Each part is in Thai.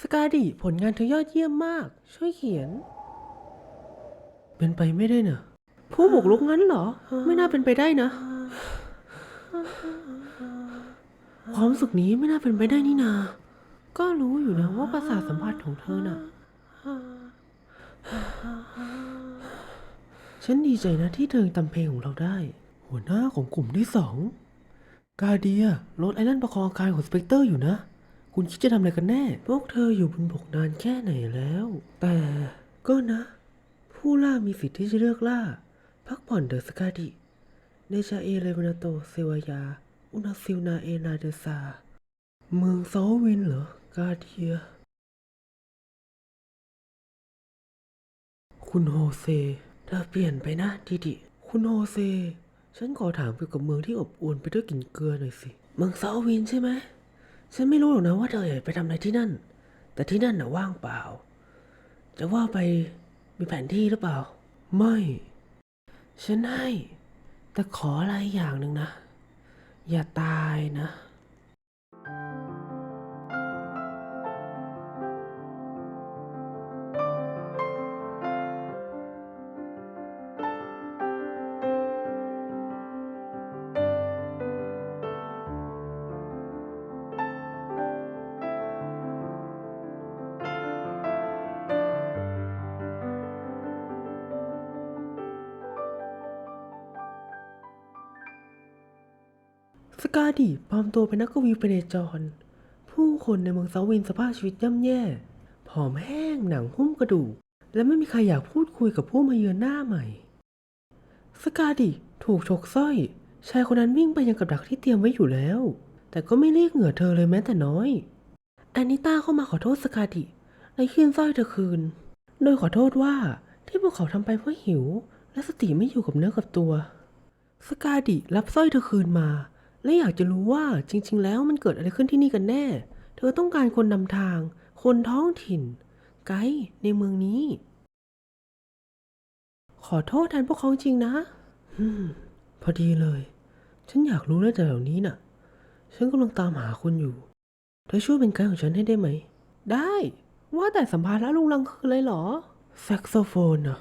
สกาดิผลงานเธอยอดเยี่ยมมาก ช่วยเขียน เป็นไปไม่ได้นะผู้บุกรุกงั้นเหรอ ไม่น่าเป็นไปได้นะ ความสึกนี้ไม่น่าเป็นไปได้นี่นา ก็รู้อยู่นะว่าประสาทสัมผัสของเธอน่ะ ฉันดีใจนะที่เธอตำเพลงของเราได้ หัวหน้าของกลุ่มที่สอง กาเดียรถไอแลนประคองอาการของสเปกเตอร์อยู่นะ คุณคิดจะทำอะไรกันแน่ พวกเธออยู่บนบกนานแค่ไหนแล้ว แต่ก็นะ ผู้ล่ามีสิทธิ์ที่จะเลือกล่า พักผ่อนเดอะสกาดิเนชาเอเลวนาโตเซวายา อุนาซิลนาเอนาเดซา เมืองซอวินเหรอ กาเดีย คุณโฮเซ เธอเปลี่ยนไปนะดิดิ คุณโฮเซ ฉันขอถามเกี่ยวกับเมืองที่อบอวลไปด้วยกลิ่นเกลือหน่อยสิ เมืองซาวินใช่ไหม ฉันไม่รู้หรอกนะว่าเธอไปทำอะไรที่นั่น แต่ที่นั่นน่ะว่างเปล่า จะว่าไปมีแผนที่หรือเปล่า ไม่ ฉันให้ แต่ขออะไรอย่างหนึ่งนะ อย่าตายนะ สกาดิปลอมตัวเป็นนักกวีพเนจร ผู้คนในเมืองเซาวินสภาพชีวิตย่ำแย่ ผอมแห้งหนังหุ้มกระดูก และไม่มีใครอยากพูดคุยกับผู้มาเยือนหน้าใหม่ สกาดิถูกฉกสร้อย ชายคนนั้นวิ่งไปยังกับดักที่เตรียมไว้อยู่แล้ว แต่ก็ไม่เรียกเหงื่อเธอเลยแม้แต่น้อยแอนนิต้าเข้ามาขอโทษสกาดิและคืนสร้อยเธอคืน โดยขอโทษว่าที่พวกเขาทำไปเพราะหิว และสติไม่อยู่กับเนื้อกับตัว สกาดิรับสร้อยเธอคืนมา และอยากจะรู้ว่าจริง ๆ แล้วมันเกิดอะไรขึ้นที่นี่กันแน่ เธอต้องการคนนำทาง คนท้องถิ่น ไกด์ในเมืองนี้ ขอโทษแทนพวกเขาจริงนะอพอดีเลย ฉันอยากรู้เรื่องแถวนี้น่ะ ฉันกำลังตามหาคุณอยู่ เธอช่วยเป็นไกด์ของฉันให้ได้ไหม ได้ ว่าแต่สัมภาระลุงลังคืออะไรหรอ แซกโซโฟนอะ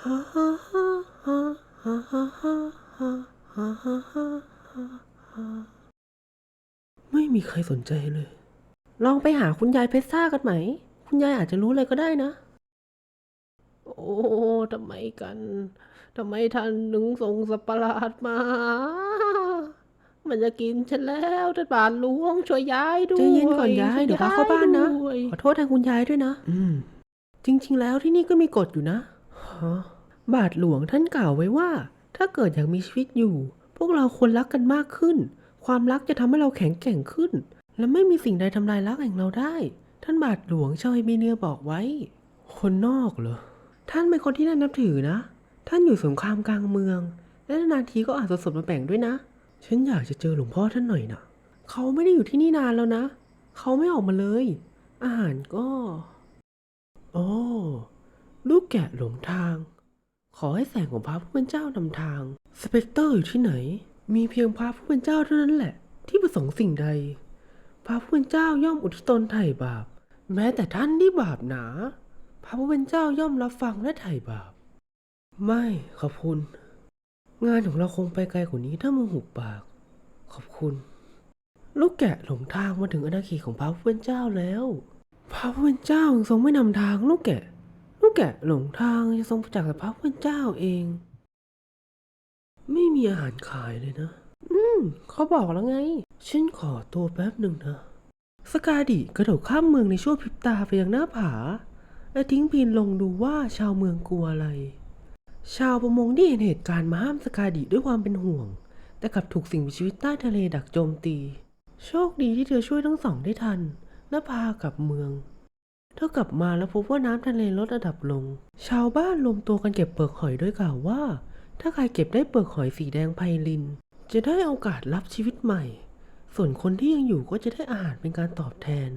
ฮ่าฮ่าฮ่าฮ่าฮ่า ไม่มีใครสนใจเลย ลองไปหาคุณยายเพชรซ่ากันไหม คุณยายอาจจะรู้อะไรก็ได้นะ โอ้ ทำไมกัน ทำไมท่านถึงส่งสัตว์ประหลาดมา มันจะกินฉันแล้วท่านบาทหลวงช่วยย้ายด้วยใจเย็นก่อนยายเดี๋ยวพาเข้าบ้านนะ ด้วยขอโทษแทนคุณยายด้วยนะ อืม จริง ๆ แล้วที่นี่ก็มีกฎอยู่นะฮะบาทหลวงท่านกล่าวไว้ว่า ถ้าเกิดอยากมีชีวิตอยู่ พวกเราควรรักกันมากขึ้น ความรักจะทำให้เราแข็งแกร่งขึ้น และไม่มีสิ่งใดทำลายรักแห่งเราได้ ท่านบาทหลวงชาวเฮบีเนียบอกไว้ คนนอกเหรอ ท่านเป็นคนที่น่านับถือนะ ท่านอยู่สงครามกลางเมือง และนาทีก็อาจสดมาแบ่งด้วยนะ ฉันอยากจะเจอหลวงพ่อท่านหน่อยนะเขาไม่ได้อยู่ที่นี่นานแล้วนะ เขาไม่ออกมาเลย อาหารก็โอ้ลูกแกะหลงทาง ขอให้แสงของพระผู้เป็นเจ้านำทาง สเปกเตอร์อยู่ที่ไหน มีเพียงพระผู้เป็นเจ้าเท่านั้นแหละ ที่ประสงค์สิ่งใด พระผู้เป็นเจ้าย่อมอุทิศตนไถ่บาป แม้แต่ท่านที่บาปหนา พระผู้เป็นเจ้าย่อมรับฟังและไถ่บาป ไม่ขอบคุณ งานของเราคงไปไกลกว่านี้ถ้ามึงหุบปาก ขอบคุณ ลูกแกะหลงทางมาถึงอาณาเขตของพระผู้เป็นเจ้าแล้ว พระผู้เป็นเจ้าทรงไม่นำทางลูกแกะ ลูกแกะหลงทางจะทรงประจักษ์กับพระผู้เป็นเจ้าเอง ไม่มีอาหารขายเลยนะ อืมเขาบอกแล้วไง ฉันขอตัวแป๊บหนึ่งนะ สกาดิกระโดดข้ามเมืองในชั่วพริบตาไปยังหน้าผา และทิ้งพินลงดูว่าชาวเมืองกลัวอะไร ชาวประมงที่เห็นเหตุการณ์มาห้ามสกาดิด้วยความเป็นห่วง แต่กลับถูกสิ่งมีชีวิตใต้ทะเลดักโจมตี โชคดีที่เธอช่วยทั้งสองได้ทันและพากลับเมืองเธอกลับมาแล้วพบว่าน้ำทะเลลดระดับลง ชาวบ้านรวมตัวกันเก็บเปลือกหอยด้วยกล่าวว่า ถ้าใครเก็บได้เปลือกหอยสีแดงไพลิน จะได้โอกาสรับชีวิตใหม่ ส่วนคนที่ยังอยู่ก็จะได้อาหารเป็นการตอบแทน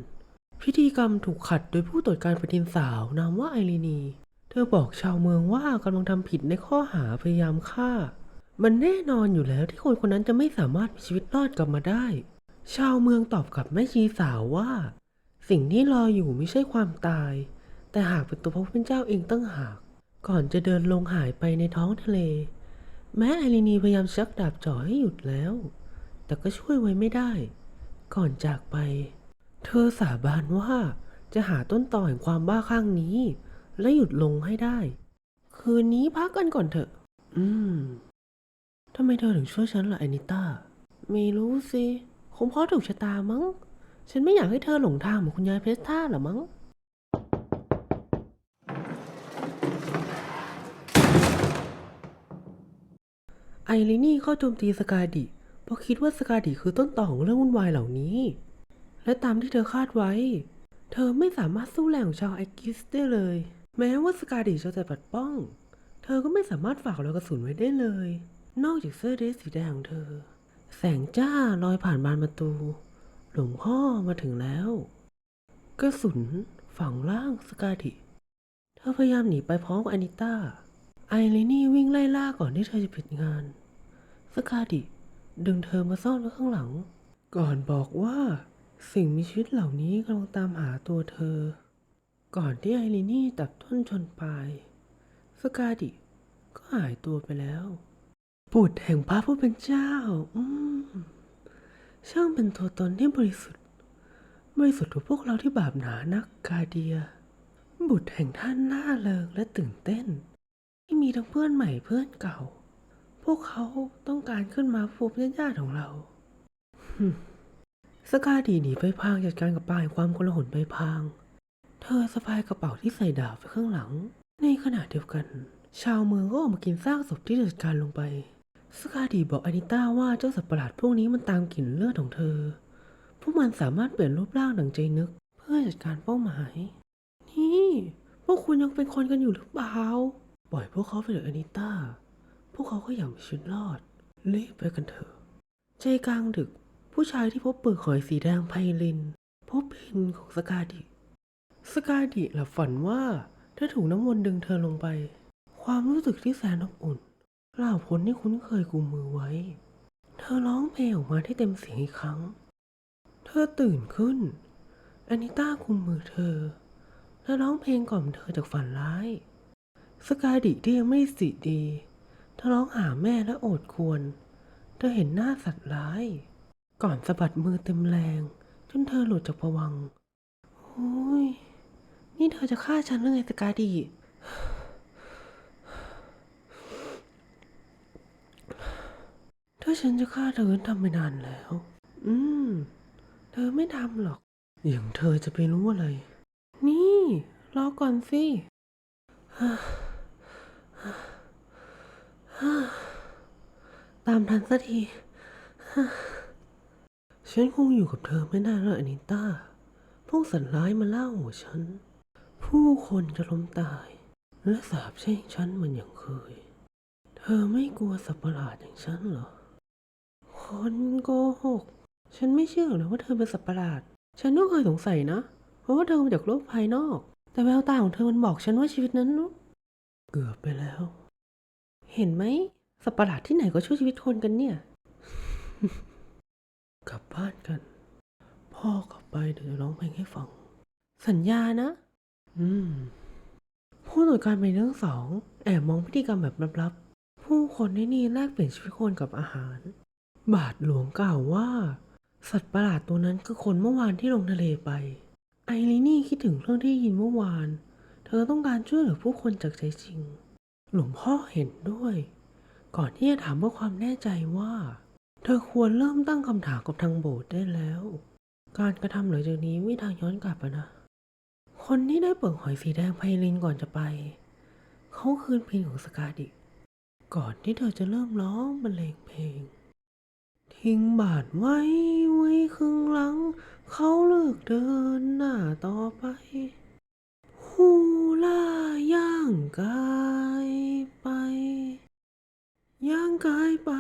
พิธีกรรมถูกขัดโดยผู้ตรวจการแผ่นดินสาวนามว่าไอรีนี เธอบอกชาวเมืองว่ากำลังทำผิดในข้อหาพยายามฆ่า มันแน่นอนอยู่แล้วที่คนคนนั้นจะไม่สามารถมีชีวิตรอดกลับมาได้ ชาวเมืองตอบกับแม่ชีสาวว่า สิ่งที่รออยู่ไม่ใช่ความตาย แต่หากเป็นตัวพระผู้เป็นเจ้าเองตั้งหาก ก่อนจะเดินลงหายไปในท้องทะเล แม้ไอรีนีพยายามชักดาบจ่อให้หยุดแล้ว แต่ก็ช่วยไว้ไม่ได้ ก่อนจากไป เธอสาบานว่าจะหาต้นตอแห่งความบ้าคลั่งนี้ และหยุดลงให้ได้ คืนนี้พักกันก่อนเถอะ อืมทำไมเธอถึงช่วยฉันล่ะแอนิต้า ไม่รู้สิ คงเพราะถูกชะตามั้ง ฉันไม่อยากให้เธอหลงทางเหมือนคุณยายเพสท่าหรอมั้ง รินี่เข้าโจมตีสกาดิเพราะคิดว่าสกาดิคือต้นต่อของเรื่องวุ่นวายเหล่านี้ และตามที่เธอคาดไว้ เธอไม่สามารถสู้แรงของชาวไอกิสได้เลย แม้ว่าสกาดิจะแต่ปัดป้อง เธอก็ไม่สามารถฝากรอยกระสุนไว้ได้เลย นอกจากเสื้อเดรสสีแดงของเธอ แสงจ้าลอยผ่านบานประตู หลวงพ่อมาถึงแล้ว กระสุนฝังล่างสกาดิเธอพยายามหนีไปพร้อมกับอานิต้าไอรินี่วิ่งไล่ล่าก่อนที่เธอจะปิดงาน สกาดิ ดึงเธอมาซ่อนไว้ข้างหลัง ก่อนบอกว่า สิ่งมีชีวิตเหล่านี้กำลังตามหาตัวเธอ ก่อนที่ไอรินี่ตัดต้นชนปลาย สกาดิ ก็หายตัวไปแล้วบุตรแห่งพระผู้เป็นเจ้า อืม ช่างเป็นตัวตนที่บริสุทธิ์ บริสุทธิ์กว่าพวกเราที่บาปหนานักกาเดีย บุตรแห่งท่านน่าเลิงและตื่นเต้น ที่มีทั้งเพื่อนใหม่เพื่อนเก่า พวกเขาต้องการขึ้นมาพบญาติๆของเรา สกาดีหนีไปพางจัดการกับปลายความโกลาหลไปพาง เธอสะพายกระเป๋าที่ใส่ดาบไว้ข้างหลัง ในขณะเดียวกัน ชาวเมืองก็ออกมากินซากศพที่จัดการลงไป สกาดีบอกอานิต้าว่าเจ้าสัตว์ประหลาดพวกนี้มันตามกลิ่นเลือดของเธอ พวกมันสามารถเปลี่ยนรูปร่างดังใจนึก เพื่อจัดการเป้าหมาย นี่ พวกคุณยังเป็นคนกันอยู่หรือเปล่า ปล่อยพวกเขาไปเถอะอานิต้า พวกเขาก็อยากมีชีวิตรอด รีบไปกันเถอะ ใจกลางดึก ผู้ชายที่พบเปลือกหอยสีแดงไพลิน พบพินของสกาดิ สกาดิหลับฝันว่าเธอถูกน้ำวนดึงเธอลงไป ความรู้สึกที่แสนอบอุ่นเล่าพ้นที่คุ้นเคยกุมมือไว้ เธอร้องเพลงออกมาที่เต็มเสียงอีกครั้ง เธอตื่นขึ้นอานิต้ากุมมือเธอ และร้องเพลงกล่อมเธอจากฝันร้าย สกาดิที่ยังไม่สิดี ธอร้องหาแม่และโอดควร เธอเห็นหน้าสัตว์ร้าย ก่อนสะบัดมือเต็มแรง จนเธอหลุดจากผวังโอ้ย นี่เธอจะฆ่าฉันหรือไงสกาดิถ้าฉันจะฆ่าเธอทำไปนานแล้ว อืม เธอไม่ทำหรอก อย่างเธอจะไปรู้อะไร นี่ รอก่อนสิ ตามทันสักทีฉันคงอยู่กับเธอไม่ได้แล้วอนิต้า พวกสัตว์ร้ายมาล่าหัวฉัน ผู้คนจะล้มตาย และสาบแช่งฉันเหมือนอย่างเคย เธอไม่กลัวสัตว์ประหลาดอย่างฉันเหรอ คนโกหก ฉันไม่เชื่อหรอกนะว่าเธอเป็นสัตว์ประหลาด ฉันก็เคยสงสัยนะ เพราะว่าเธอมาจากโลกภายนอก แต่แววตาของเธอมันบอกฉันว่าชีวิตนั้น เกือบไปแล้ว เห็นไหมสัตว์ประหลาดที่ไหนก็ช่วยชีวิตคนกันเนี่ย กลับบ้านกัน พ่อกลับไปเดี๋ยวจะร้องเพลงให้ฟัง สัญญานะ อืม ผู้ตรวจการไปเรื่องสองแอบมองพิธีกรรมแบบลับๆ ผู้คนที่นี่แลกเปลี่ยนชีวิตคนกับอาหาร บาทหลวงกล่าวว่า สัตว์ประหลาดตัวนั้นคือคนเมื่อวานที่ลงทะเลไป ไอรินี่คิดถึงเรื่องที่ยินเมื่อวาน เธอต้องการช่วยเหลือผู้คนจากใจจริง หลวงพ่อเห็นด้วย ก่อนที่จะถามเพื่อความแน่ใจว่า เธอควรเริ่มตั้งคำถามกับทางโบสถ์ได้แล้ว การกระทำหลังจากนี้ไม่ทางย้อนกลับนะ คนที่ได้เปลือกหอยสีแดงไพลินก่อนจะไป เขาคืนเพลงของสกาดิก่อนที่เธอจะเริ่มร้องบรรเลงเพลง ทิ้งบาดไว้ไว้ครึ่งหลัง เขาเลือกเดินหน้าต่อไปฮูล่าย่างกาย ย่างกายไป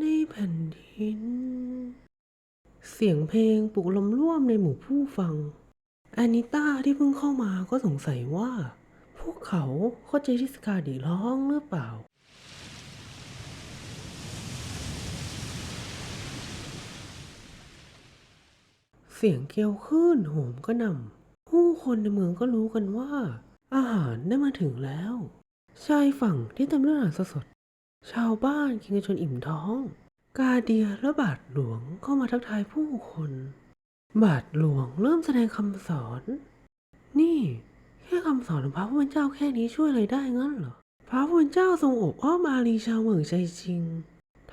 ในแผ่นดิน เสียงเพลงปลุกลมร่วมในหมู่ผู้ฟังอนิต้าที่เพิ่งเข้ามาก็สงสัยว่า พวกเขาเข้าใจที่สกาดิร้องหรือเปล่า เสียงเกลียวคลื่นโหมกระหน่ำผู้คนในเมืองก็รู้กันว่า อาหารได้มาถึงแล้ว ชายฝั่งที่เต็มด้วยอาหารสด ชาวบ้านกินกันจนอิ่มท้อง กาเดียและบาทหลวงเข้ามาทักทายผู้คน บาทหลวงเริ่มแสดงคำสอน นี่แค่คำสอนของพระผู้เป็นเจ้าแค่นี้ช่วยอะไรได้งั้นเหรอ พระผู้เป็นเจ้าทรงอบอ้อมอารีชาวเมืองใจจริง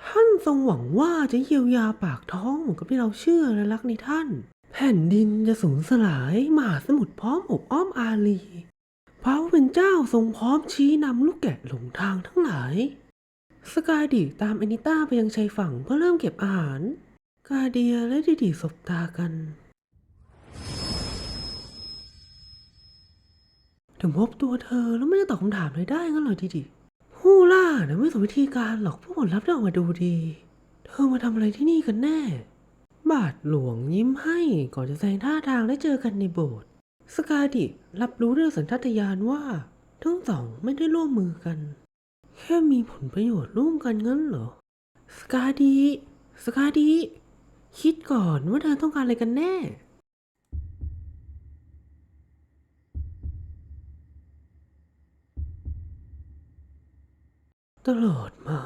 ท่านทรงหวังว่าจะเยียวยาปากท้องเหมือนกับที่เราเชื่อและรักในท่าน แผ่นดินจะสูญสลายมหาสมุทรพร้อมอบอ้อมอารีพระผู้เป็นเจ้าทรงพร้อมชี้นำลูกแกะหลงทางทั้งหลาย สกายดิตามแอนิต้าไปยังชายฝั่งเพื่อเริ่มเก็บอาหาร กาเดียและดิดิสบตากันถึงพบตัวเธอแล้วไม่ได้ตอบคำถามเลยได้งั้นเหรอดิดิผู้ล่านะไม่สมวิธีการหรอกผู้ผลลัพธ์ได้ออกมาดูดี เธอมาทำอะไรที่นี่กันแน่ บาทหลวงยิ้มให้ก่อนจะแสดงท่าทางและเจอกันในโบสถ์สกาดิรับรู้เรื่องสัญชาตญาณว่า ทั้งสองไม่ได้ร่วมมือกัน แค่มีผลประโยชน์ร่วมกันงั้นเหรอ สกาดี สกาดี คิดก่อนว่าเธอต้องการอะไรกันแน่ ตลอดมา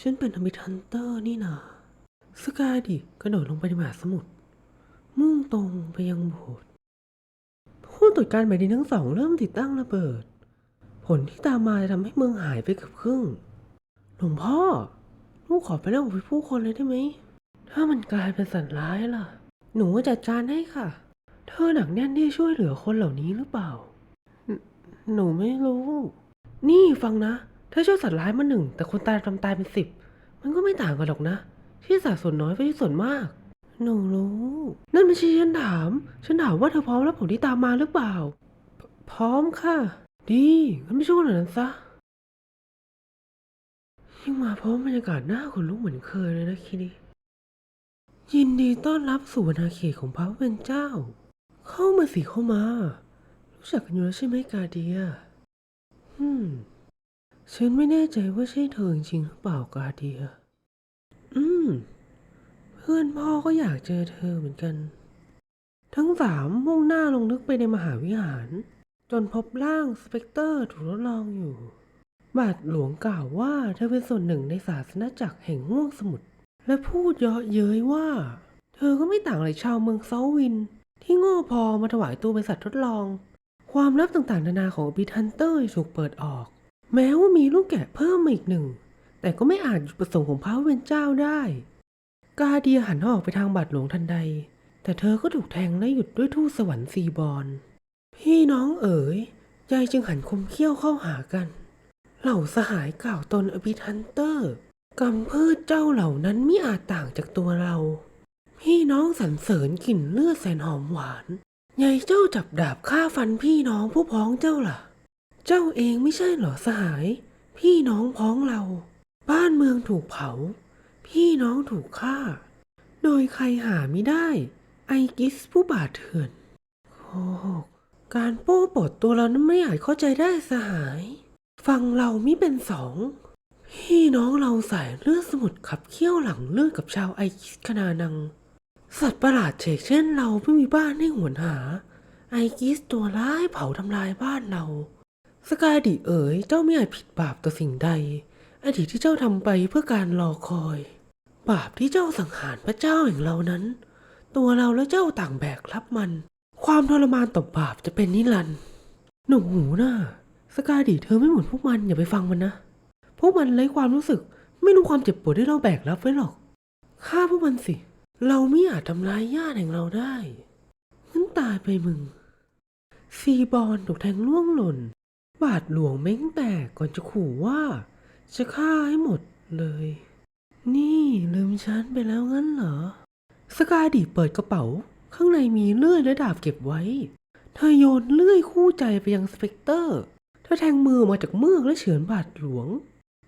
ฉันเป็นอมิทันเตอร์นี่นาสกาดิกระโดดลงไปในมหาสมุทรมุ่งตรงไปยังโบสถ์ผู้ตรวจการแผ่นดินทั้งสองเริ่มติดตั้งระเบิด ผลที่ตามมาจะทำให้เมืองหายไปเกือบครึ่ง หลวงพ่อ ลูกขอไปเล่ากับผู้คนเลยได้ไหม ถ้ามันกลายเป็นสัตว์ร้ายล่ะ หนูจัดการให้ค่ะ เธอหนักแน่นที่ช่วยเหลือคนเหล่านี้หรือเปล่า หนูไม่รู้ นี่ฟังนะ ถ้าช่วยสัตว์ร้ายมาหนึ่ง แต่คนตายทำตายเป็นสิบ มันก็ไม่ต่างกันหรอกนะ ที่สัตว์ส่วนน้อยไปที่ส่วนมาก หนูรู้ นั่นไม่ใช่ฉันถาม ฉันถามว่าเธอพร้อมรับผลที่ตามมาหรือเปล่าพพร้อมค่ะ ดีงั้นไม่ช่วยขนาดนั้นซะยิ่งมาพร้อมบรรยากาศหน้าขนลุกเหมือนเคยเลยนะคิดดิยินดีต้อนรับสู่อาณาเขตของพระผู้เป็นเจ้า เข้ามาสิเข้ามา รู้จักกันอยู่แล้วใช่ไหมกาเดียฮึมฉันไม่แน่ใจว่าใช่เธอจริงหรือเปล่ากาเดีย อืม เพื่อนพ่อก็อยากเจอเธอเหมือนกัน ทั้งสามมุ่งหน้าลงลึกไปในมหาวิหาร จนพบร่างสเปกเตอร์ถูกทดลองอยู่ บาทหลวงกล่าวว่าเธอเป็นส่วนหนึ่งในศาสนาจักรแห่งห่วงสมุทรและพูดเยาะเย้ยว่า เธอก็ไม่ต่างอะไรชาวเมืองเซาวิน ที่โง่พอมาถวายตัวเป็นสัตว์ทดลอง ความลับต่างๆ นานาของบิทันเตอร์ถูกเปิดออก แม้ว่ามีลูกแกะเพิ่มมาอีกหนึ่ง แต่ก็ไม่อาจหยุดประสงค์ของพระเป็นเจ้าได้ กาเดียหันออกไปทางบาทหลวงทันใด แต่เธอก็ถูกแทงและหยุดด้วยทูตสวรรค์ซีบอล พี่น้องเอ๋ยยายจึงหันคมเขี้ยวเข้าหากัน เหล่าสหายกล่าวตนอภิทันเตอร์กำพืชเจ้าเหล่านั้นมิอาจต่างจากตัวเรา พี่น้องสรรเสริญกลิ่นเลือดแสนหอมหวานยายเจ้าจับดาบฆ่าฟันพี่น้องผู้พ้องเจ้าล่ะ เจ้าเองไม่ใช่เหรอสหาย พี่น้องพ้องเรา บ้านเมืองถูกเผา พี่น้องถูกฆ่า โดยใครหาไม่ได้ ไอกิสผู้บาดเถื่อนโคหก การโป้ปดตัวเรานั้นไม่อาจเข้าใจได้สหาย ฟังเรามิเป็นสอง พี่น้องเราใส่เลือดสมุดขับเคี่ยวหลังเลือดกับชาวไอกิสคนานัง สัตว์ประหลาดเฉกเช่นเราไม่มีบ้านให้หวนหา ไอกิสตัวร้ายเผาทำลายบ้านเรา สกายดิเอ๋ยเจ้าไม่อาจผิดบาปต่อสิ่งใด อดีตที่เจ้าทำไปเพื่อการรอคอย บาปที่เจ้าสังหารพระเจ้าแห่างเรานั้น ตัวเราและเจ้าต่างแบกรับมัน ความทรมานต่อบาปจะเป็นนิรันดร์หนุ่มหูน่ะสกายดิเธอไม่เหมือนพวกมันอย่าไปฟังมันนะ พวกมันไร้ความรู้สึก ไม่รู้ความเจ็บปวดที่เราแบกรับไว้หรอกฆ่าพวกมันสิ เราไม่อาจทำร้ายญาติแห่งเราได้งั้นตายไปมึง ซีบอลถูกแทงล่วงหล่น บาดหลวงเม้งแตกก่อนจะขู่ว่า จะฆ่าให้หมดเลย นี่ลืมฉันไปแล้วงั้นเหรอ สกายดิเปิดกระเป๋า ข้างในมีเลื่อยและดาบเก็บไว้ เธอโยนเลื่อยคู่ใจไปยังสเปกเตอร์ เธอแทงมือมาจากเมือกและเฉือนบาดหลวง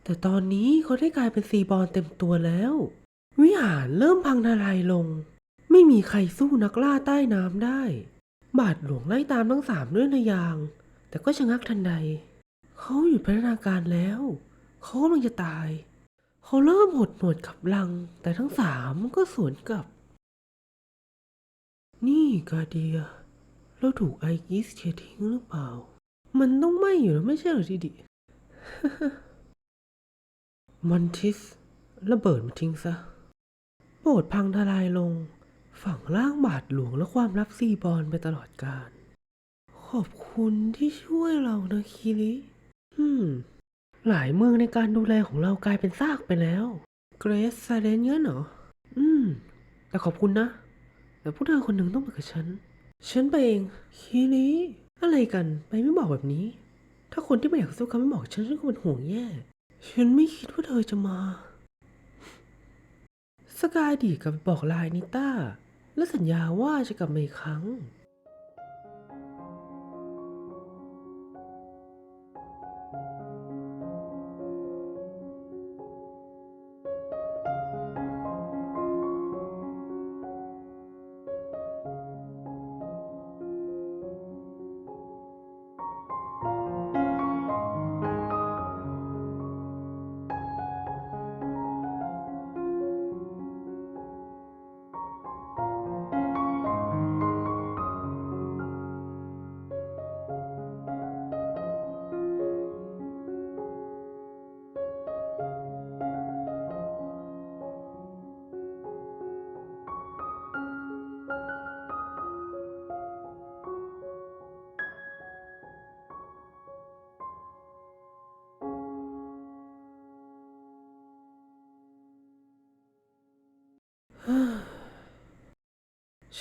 แต่ตอนนี้เขาได้กลายเป็นซีบอลเต็มตัวแล้ว วิหารเริ่มพังทลายลง ไม่มีใครสู้นักล่าใต้น้ำได้ บาดหลวงไล่ตามทั้งสามด้วยนายาง แต่ก็ชะงักทันใด เขาหยุดพัฒนาการแล้ว เขากำลังจะตาย เขาเริ่มหดหนวดขับลัง แต่ทั้งสามก็สวนกลับ นี่กาเดีย เราถูกไอกิสเททิ้งหรือเปล่า มันต้องไหม่อยู่แล้วไม่ใช่เหรอดิดิมันทิสระเบิดมันทิ้งซะ โบสถ์พังทลายลง ฝังร่างบาทหลวงและความลับซีบอลไปตลอดกาล ขอบคุณที่ช่วยเรานะคิริอืม หลายเมืองในการดูแลของเรากลายเป็นซากไปแล้ว เกรซซาเลนเงี้ยเหรอ อืม แต่ขอบคุณนะ แต่ผู้เธอคนหนึ่งต้องมากับฉัน ฉันไปเองคีรีอะไรกันไปไม่บอกแบบนี้ ถ้าคนที่ไม่อยากสู้เขาไม่บอกฉันฉันก็เป็นห่วงแย่ ฉันไม่คิดว่าเธอจะมา สกายดีกับบอกลายนิต้า และสัญญาว่าจะกลับมาอีกครั้ง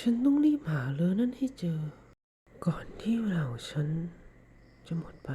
ฉันต้องรีบหาเรือนั่นให้เจอ ก่อนที่เวลาของฉันจะหมดไป